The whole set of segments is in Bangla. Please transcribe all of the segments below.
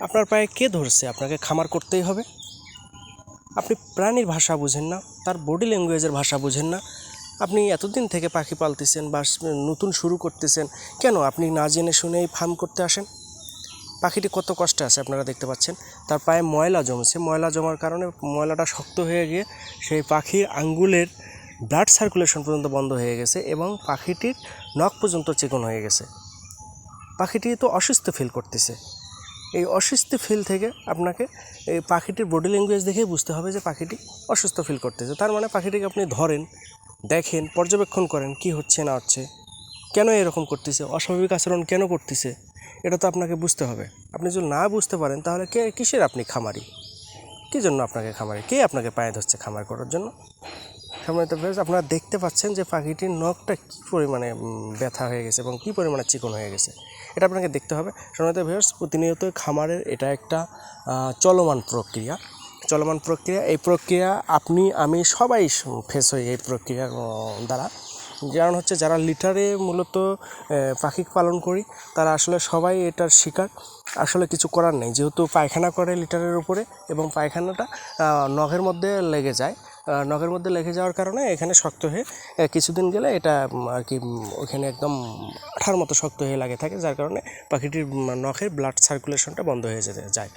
আপনার পায়ে কে ধরছে? আপনাকে খামার করতেই হবে। আপনি প্রাণীর ভাষা বুঝেন না, তার বডি ল্যাঙ্গুয়েজের ভাষা বুঝেন না। আপনি এতদিন থেকে পাখি পালতেছেন বা নতুন শুরু করতেছেন, কেন আপনি না জেনে শুনেই ফার্ম করতে আসেন? পাখিটি কত কষ্টে আছে আপনারা দেখতে পাচ্ছেন। তার পায়ে ময়লা জমছে। ময়লা জমার কারণে ময়লাটা শক্ত হয়ে গিয়ে সেই পাখির আঙ্গুলের ব্লাড সার্কুলেশন পর্যন্ত বন্ধ হয়ে গেছে এবং পাখিটির নখ পর্যন্ত চিকন হয়ে গেছে। পাখিটি তো অসুস্থ ফিল করতেছে। এই অসুস্থ ফিল থেকে আপনাকে এই পাখিটির বডি ল্যাঙ্গুয়েজ দেখেই বুঝতে হবে যে পাখিটি অসুস্থ ফিল করতেছে। তার মানে পাখিটিকে আপনি ধরেন, দেখেন, পর্যবেক্ষণ করেন কি হচ্ছে, না হচ্ছে। কেন এরকম করতেছে? অস্বাভাবিক আচরণ কেন করতেছে? এটা তো আপনাকে বুঝতে হবে। আপনি যদি না বুঝতে পারেন, তাহলে কে, কিসের আপনি খামারি? কী জন্য আপনাকে খামারি? কে আপনাকে পায়ে ধরছে খামার করার জন্য? সম্মানিত ভিউয়ার্স আপনারা দেখতে পাচ্ছেন যে পাখিটির নখটা কী পরিমাণে ব্যথা হয়ে গেছে এবং কী পরিমাণে চিকন হয়ে গেছে। এটা আপনাকে দেখতে হবে। সম্মানিত ভিউয়ার্স প্রতিনিয়ত খামারের এটা একটা চলমান প্রক্রিয়া। চলমান প্রক্রিয়া, এই প্রক্রিয়া আপনি, আমি সবাই ফেস হই এই প্রক্রিয়ার দ্বারা। কারণ হচ্ছে যারা লিটারে মূলত পাখি পালন করি, তারা আসলে সবাই এটার শিকার। আসলে কিছু করার নেই। যেহেতু পায়খানা করে লিটারের উপরে এবং পায়খানাটা নখের মধ্যে লেগে যায় নখের মধ্যে লেগে যাওয়ার কারণে এখানে শক্ত হয়ে কিছুদিন গেলে এটা আর কি ওইখানে একদম আঠার মতো শক্ত হয়ে লাগে থাকে, যার কারণে পাখিটির নখের ব্লাড সার্কুলেশনটা বন্ধ হয়ে যেতে যায়।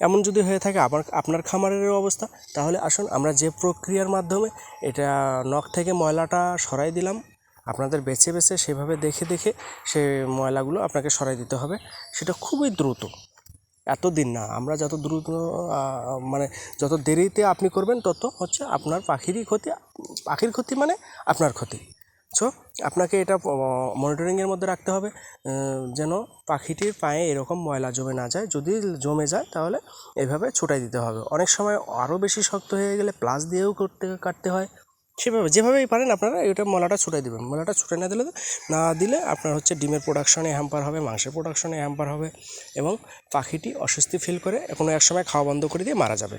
এমন যদি হয়ে থাকে আবার আপনার খামারের অবস্থা, তাহলে আসুন আমরা যে প্রক্রিয়ার মাধ্যমে এটা নখ থেকে ময়লাটা সরাই দিলাম, আপনাদের বেছে বেছে সেভাবে দেখে দেখে সে ময়লাগুলো আপনাকে সরাই দিতে হবে, সেটা খুবই দ্রুত। এত দিন না, আমরা যত দ্রুত মানে যত দেরিতে আপনি করবেন, তত হচ্ছে আপনার পাখিরই ক্ষতি, পাখির ক্ষতি মানে আপনার ক্ষতি। সো আপনাকে এটা মনিটরিংয়ের মধ্যে রাখতে হবে যেন পাখিটির পায়ে এরকম ময়লা জমে না যায়। যদি জমে যায়, তাহলে এভাবে ছুটাই দিতে হবে। অনেক সময় আরও বেশি শক্ত হয়ে গেলে প্লাস দিয়েও করতে, কাটতে হয়। সেভাবে, যেভাবেই পারেন আপনারা এটা মলাটা ছুটাই দেবেন। মলাটা ছুটে না দিলে না দিলে আপনার হচ্ছে ডিমের প্রোডাকশনে হ্যাম্পার হবে, মাংসের প্রোডাকশনে হ্যাম্পার হবে এবং পাখিটি অস্বস্তি ফিল করে, কোনো এক সময় খাওয়া বন্ধ করে দিয়ে মারা যাবে।